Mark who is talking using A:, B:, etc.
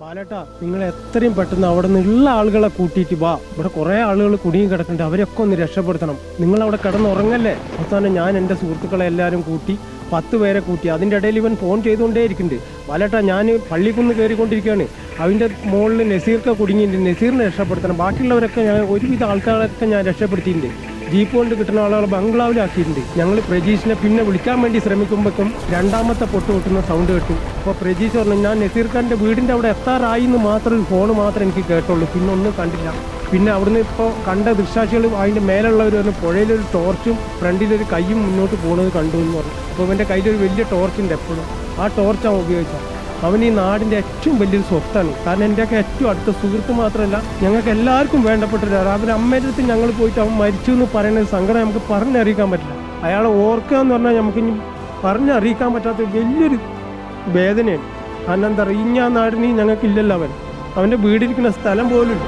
A: ബാലേട്ടാ നിങ്ങൾ എത്രയും പെട്ടെന്ന് അവിടെ നിന്നുള്ള ആളുകളെ കൂട്ടിയിട്ട് വാ. ഇവിടെ കുറെ ആളുകൾ കുടുങ്ങി കിടക്കുന്നുണ്ട്. അവരൊക്കെ ഒന്ന് രക്ഷപ്പെടുത്തണം. നിങ്ങൾ അവിടെ കിടന്നുറങ്ങല്ലേ? അവസാനം ഞാൻ എന്റെ സുഹൃത്തുക്കളെ എല്ലാവരും കൂട്ടി പത്ത് പേരെ കൂട്ടി അതിന്റെ ഇടയിൽ ഇവൻ ഫോൺ ചെയ്തുകൊണ്ടേ ഇരിക്കുന്നുണ്ട്. ബാലേട്ടാ ഞാൻ പള്ളിക്കുന്ന് കയറിക്കൊണ്ടിരിക്കുകയാണ്. അതിന്റെ മുകളിൽ നസീർക്ക് കുടുങ്ങിയിട്ടുണ്ട്. നസീറിനെ രക്ഷപ്പെടുത്തണം. ബാക്കിയുള്ളവരൊക്കെ ഞാൻ ഒരുവിധ ആൾക്കാരൊക്കെ ഞാൻ രക്ഷപ്പെടുത്തിയിട്ടുണ്ട്. ജീപ്പ് കൊണ്ട് കിട്ടുന്ന ആളുകളെ ബംഗ്ലാവിലാക്കിയിട്ടുണ്ട്. ഞങ്ങൾ പ്രജീഷിനെ പിന്നെ വിളിക്കാൻ വേണ്ടി ശ്രമിക്കുമ്പോഴേക്കും രണ്ടാമത്തെ പൊട്ട് പൊട്ടുന്ന സൗണ്ട് കേട്ടു. അപ്പോൾ പ്രജീഷ് പറഞ്ഞു ഞാൻ നസീർ ഖാന്റെ വീടിന്റെ അവിടെ എത്താറായി എന്ന് മാത്രം ഫോൺ മാത്രം എനിക്ക് കേട്ടുള്ളൂ പിന്നെ ഒന്നും കണ്ടില്ല. പിന്നെ അവിടുന്ന് ഇപ്പോൾ കണ്ട ദൃക്സാക്ഷികൾ അതിന്റെ മേലുള്ളവർ പറഞ്ഞു പുഴയിലൊരു ടോർച്ചും ഫ്രണ്ടിലൊരു കൈയും മുന്നോട്ട് പോകുന്നത് കണ്ടു എന്ന് പറഞ്ഞു. അപ്പോൾ എന്റെ കയ്യിലൊരു വലിയ ടോർച്ചുണ്ട് എപ്പോഴും. ആ ടോർച്ചാണ് ഉപയോഗിച്ചത്. അവൻ ഈ നാടിന്റെ ഏറ്റവും വലിയൊരു സ്വത്താണ്. കാരണം എന്റെയൊക്കെ ഏറ്റവും അടുത്ത സുഹൃത്ത് മാത്രമല്ല ഞങ്ങൾക്ക് എല്ലാവർക്കും വേണ്ടപ്പെട്ട ഒരാൾ അവൻ അമ്മയുടെ അടുത്ത് ഞങ്ങൾ പോയിട്ട് അവൻ മരിച്ചു എന്ന് പറയുന്ന സങ്കടം നമുക്ക് പറഞ്ഞറിയിക്കാൻ പറ്റില്ല. അയാളെ ഓർക്കുക എന്ന് പറഞ്ഞാൽ നമുക്ക് ഇനി പറഞ്ഞറിയിക്കാൻ പറ്റാത്ത വലിയൊരു വേദനയാണ്. കാരണം എന്താ പറയുക ഇനി ആ നാടിന് ഞങ്ങൾക്കില്ലല്ലോ അവൻ. അവന്റെ വീടിരിക്കുന്ന സ്ഥലം പോലും